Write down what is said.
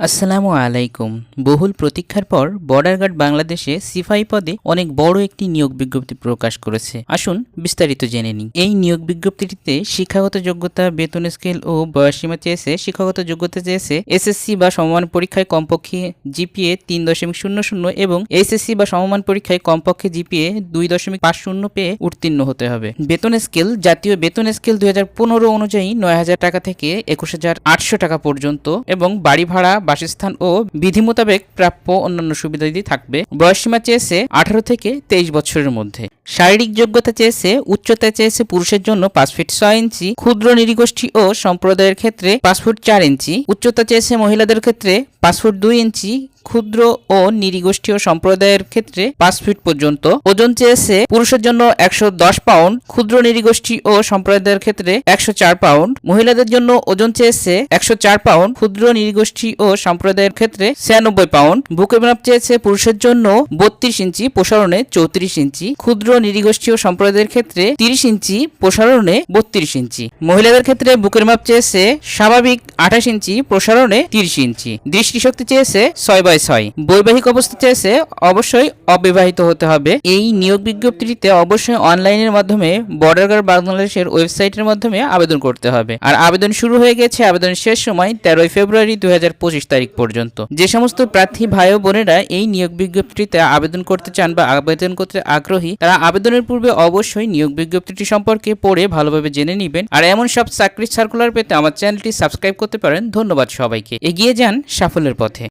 আসসালামু আলাইকুম। বহুল প্রতীক্ষার পর বর্ডার গার্ড বাংলাদেশে সিফাই পদে অনেক বড় একটি নিয়োগ বিজ্ঞপ্তি প্রকাশ করেছে। আসুন বিস্তারিত জেনে নিই। এই নিয়োগ বিজ্ঞপ্তিটিতে শিক্ষাগত যোগ্যতা, বেতন স্কেল ও বয়সীমা চেয়েছে। শিক্ষাগত যোগ্যতা চেয়েছে এসএসসি বা সমমান পরীক্ষায় কমপক্ষে জিপিএ তিন দশমিক শূন্য শূন্য এবং এসএসসি বা সমমান পরীক্ষায় কমপক্ষে জিপিএ দুই দশমিক পাঁচ শূন্য পেয়ে উত্তীর্ণ হতে হবে। বেতন স্কেল, জাতীয় বেতন স্কেল দুই হাজার পনেরো অনুযায়ী নয় হাজার টাকা থেকে একুশ হাজার আটশো টাকা পর্যন্ত এবং বাড়ি ভাড়া বাসস্থান ও বিধি মোতাবেক প্রাপ্য অন্যান্য সুবিধাদি থাকবে, বয়সসীমা চেয়েছে আঠারো থেকে তেইশ বছরের মধ্যে। শারীরিক যোগ্যতা চেয়েছে উচ্চতা চেয়েছে পুরুষের জন্য পাঁচ ফিট ছয় ইঞ্চি, ক্ষুদ্র নিরীগোষ্ঠী ও সম্প্রদায়ের ক্ষেত্রে পাঁচ ফুট চার ইঞ্চি, উচ্চতা চেয়েছে মহিলাদের ক্ষেত্রে পাঁচ ফুট দুই ইঞ্চি ক্ষুদ্র ও নিরীগোষ্ঠী সম্প্রদায়ের ক্ষেত্রে পাঁচ ফিট পর্যন্ত। ওজন চেয়েছে পুরুষের জন্য একশো দশ পাউন্ড, ক্ষুদ্র নিরীগোষ্ঠী ও সম্প্রদায়ের ক্ষেত্রে একশো চার পাউন্ড। মহিলাদের জন্য ওজন চেয়েছে একশো চার পাউন্ড, ক্ষুদ্র নিরীগোষ্ঠী ও সম্প্রদায়ের ক্ষেত্রে ছিয়ানব্বই পাউন্ড। বুকের মাপ চেয়েছে পুরুষের জন্য বত্রিশ ইঞ্চি, প্রসারণে চৌত্রিশ ইঞ্চি। ক্ষুদ্র নিরীগোষ্ঠী ও সম্প্রদায়ের ক্ষেত্রে তিরিশ ইঞ্চি, প্রসারণে বত্রিশ ইঞ্চি। মহিলাদের ক্ষেত্রে বুকের মাপ চেয়েছে স্বাভাবিক আঠাশ ইঞ্চি, প্রসারণে তিরিশ ইঞ্চি। দৃষ্টিশক্তি চেয়েছে ছয় বাই ছয় বৈবাহিক অবস্থা চেয়েছে অবশ্যই অবিবাহিত হতে হবে। এই নিয়োগ বিজ্ঞপ্তিটিতে অবশ্যই অনলাইনের মাধ্যমে বর্ডার গার্ড বাংলাদেশের ওয়েবসাইটের মাধ্যমে আবেদন করতে হবে। আর আবেদন শুরু হয়ে গেছে আবেদন শেষ সময় তেরোই ফেব্রুয়ারি দুই হাজার পঁচিশ তারিখ পর্যন্ত। যে সমস্ত প্রার্থী ভাই ও বোনেরা এই নিয়োগ বিজ্ঞপ্তিতে আবেদন করতে চান বা আবেদন করতে আগ্রহী, তারা আবেদনের পূর্বে অবশ্যই নিয়োগ বিজ্ঞপ্তিটি সম্পর্কে পড়ে ভালোভাবে জেনে নেবেন। আর এমন সব চাকরির সার্কুলার পেতে আমার চ্যানেলটি সাবস্ক্রাইব করতে পারেন। ধন্যবাদ সবাইকে। এগিয়ে যান সাফল্যের পথে।